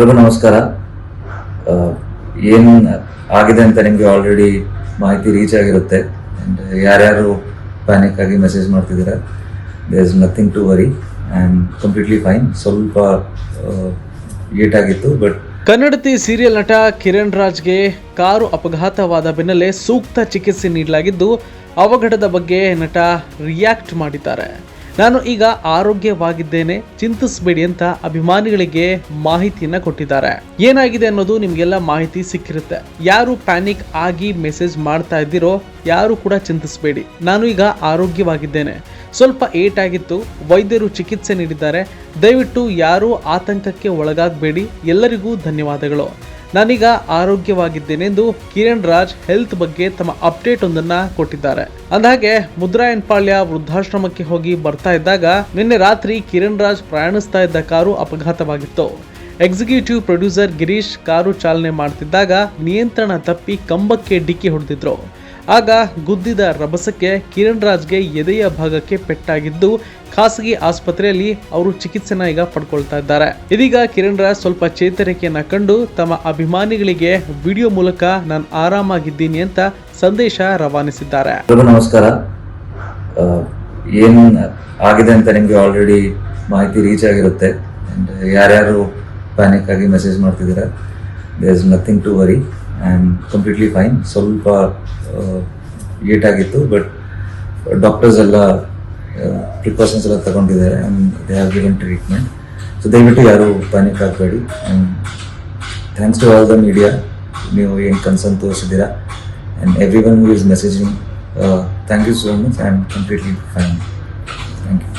ಎಲ್ರಿಗೂ ನಮಸ್ಕಾರ. ಏನು ಆಗಿದೆ ಅಂತ ನಿಮಗೆ ಆಲ್ರೆಡಿ ಮಾಹಿತಿ ರೀಚ್ ಆಗಿರುತ್ತೆ. ಆ್ಯಂಡ್ ಯಾರ್ಯಾರು ಪ್ಯಾನಿಕ್ ಆಗಿ ಮೆಸೇಜ್ ಮಾಡ್ತಿದ್ದೀರಾ there is nothing to worry and completely fine ಸ್ವಲ್ಪ ಏಟ್ ಆಗಿತ್ತು ಬಟ್ ಕನ್ನಡತಿ ಸೀರಿಯಲ್ ನಟ ಕಿರಣ್ ರಾಜ್ಗೆ ಕಾರು ಅಪಘಾತವಾದ ಬೆನ್ನಲ್ಲೇ ಸೂಕ್ತ ಚಿಕಿತ್ಸೆ ನೀಡಲಾಗಿದ್ದು, ಅವಘಡದ ಬಗ್ಗೆ ನಟ ರಿಯಾಕ್ಟ್ ಮಾಡಿದ್ದಾರೆ. ನಾನು ಈಗ ಆರೋಗ್ಯವಾಗಿದ್ದೇನೆ, ಚಿಂತಿಸಬೇಡಿ ಅಂತ ಅಭಿಮಾನಿಗಳಿಗೆ ಮಾಹಿತಿಯನ್ನ ಕೊಟ್ಟಿದ್ದಾರೆ. ಏನಾಗಿದೆ ಅನ್ನೋದು ನಿಮಗೆಲ್ಲ ಮಾಹಿತಿ ಸಿಕ್ಕಿರುತ್ತೆ. ಯಾರು ಪ್ಯಾನಿಕ್ ಆಗಿ ಮೆಸೇಜ್ ಮಾಡ್ತಾ ಇದ್ದೀರೋ, ಯಾರು ಕೂಡ ಚಿಂತಿಸಬೇಡಿ. ನಾನು ಈಗ ಆರೋಗ್ಯವಾಗಿದ್ದೇನೆ. ಸ್ವಲ್ಪ ಏಟ್ ಆಗಿತ್ತು, ವೈದ್ಯರು ಚಿಕಿತ್ಸೆ ನೀಡಿದ್ದಾರೆ. ದಯವಿಟ್ಟು ಯಾರೂ ಆತಂಕಕ್ಕೆ ಒಳಗಾಗಬೇಡಿ. ಎಲ್ಲರಿಗೂ ಧನ್ಯವಾದಗಳು. ನಾನೀಗ ಆರೋಗ್ಯವಾಗಿದ್ದೇನೆ ಎಂದು ಕಿರಣ್ ರಾಜ್ ಹೆಲ್ತ್ ಬಗ್ಗೆ ತಮ್ಮ ಅಪ್ಡೇಟ್ ಒಂದನ್ನ ಕೊಟ್ಟಿದ್ದಾರೆ. ಅಂದಹಾಗೆ ಮುದ್ರಾ ಎನ್ಪಾಳ್ಯ ವೃದ್ಧಾಶ್ರಮಕ್ಕೆ ಹೋಗಿ ಬರ್ತಾ ಇದ್ದಾಗ ನಿನ್ನೆ ರಾತ್ರಿ ಕಿರಣ್ ರಾಜ್ ಪ್ರಯಾಣಿಸ್ತಾ ಇದ್ದ ಕಾರು ಅಪಘಾತವಾಗಿತ್ತು. ಎಕ್ಸಿಕ್ಯೂಟಿವ್ ಪ್ರೊಡ್ಯೂಸರ್ ಗಿರೀಶ್ ಕಾರು ಚಾಲನೆ ಮಾಡ್ತಿದ್ದಾಗ ನಿಯಂತ್ರಣ ತಪ್ಪಿ ಕಂಬಕ್ಕೆ ಡಿಕ್ಕಿ ಹೊಡೆದಿದ್ರು. ಆಗ ಗುದ್ದಿದ ರಭಸಕ್ಕೆ ಕಿರಣ್ ರಾಜ್ಗೆ ಎದೆಯ ಭಾಗಕ್ಕೆ ಪೆಟ್ಟಾಗಿದ್ದು, ಖಾಸಗಿ ಆಸ್ಪತ್ರೆಯಲ್ಲಿ ಅವರು ಚಿಕಿತ್ಸೆನ ಈಗ ಪಡ್ಕೊಳ್ತಾ ಇದ್ದಾರೆ. ಇದೀಗ ಕಿರಣ್ ರಾಜ್ ಸ್ವಲ್ಪ ಚೇತರಿಕೆಯನ್ನ ಕಂಡು ತಮ್ಮ ಅಭಿಮಾನಿಗಳಿಗೆ ವಿಡಿಯೋ ಮೂಲಕ ನಾನು ಆರಾಮಾಗಿದ್ದೀನಿ ಅಂತ ಸಂದೇಶ ರವಾನಿಸಿದ್ದಾರೆ. ನಮಸ್ಕಾರ. ಏನು ಆಗಿದೆ ಅಂತ ನಿಮಗೆ ಆಲ್ರೆಡಿ ಮಾಹಿತಿ ರೀಚ್ ಆಗಿರುತ್ತೆ. ಯಾರ್ಯಾರು ಪ್ಯಾನಿಕ್ ಆಗಿ ಮೆಸೇಜ್ ಮಾಡ್ತಿದ್ದೀರಾ there is nothing to worry I am completely fine ಸ್ವಲ್ಪ ಏಟ್ ಆಗಿತ್ತು ಬಟ್ ಡಾಕ್ಟರ್ಸ್ ಎಲ್ಲ ಪ್ರಿಕಾಷನ್ಸ್ ಎಲ್ಲ ತಗೊಂಡಿದ್ದಾರೆ and they have given treatment so ದಯವಿಟ್ಟು ಯಾರು ಪ್ಯಾನಿಕ್ ಆಗಬೇಡಿ. And thanks to all the media ನೀವು ಏನು concern ತೋರಿಸಿದ್ದೀರಾ? And everyone who is messaging thank you so much am completely fine thank you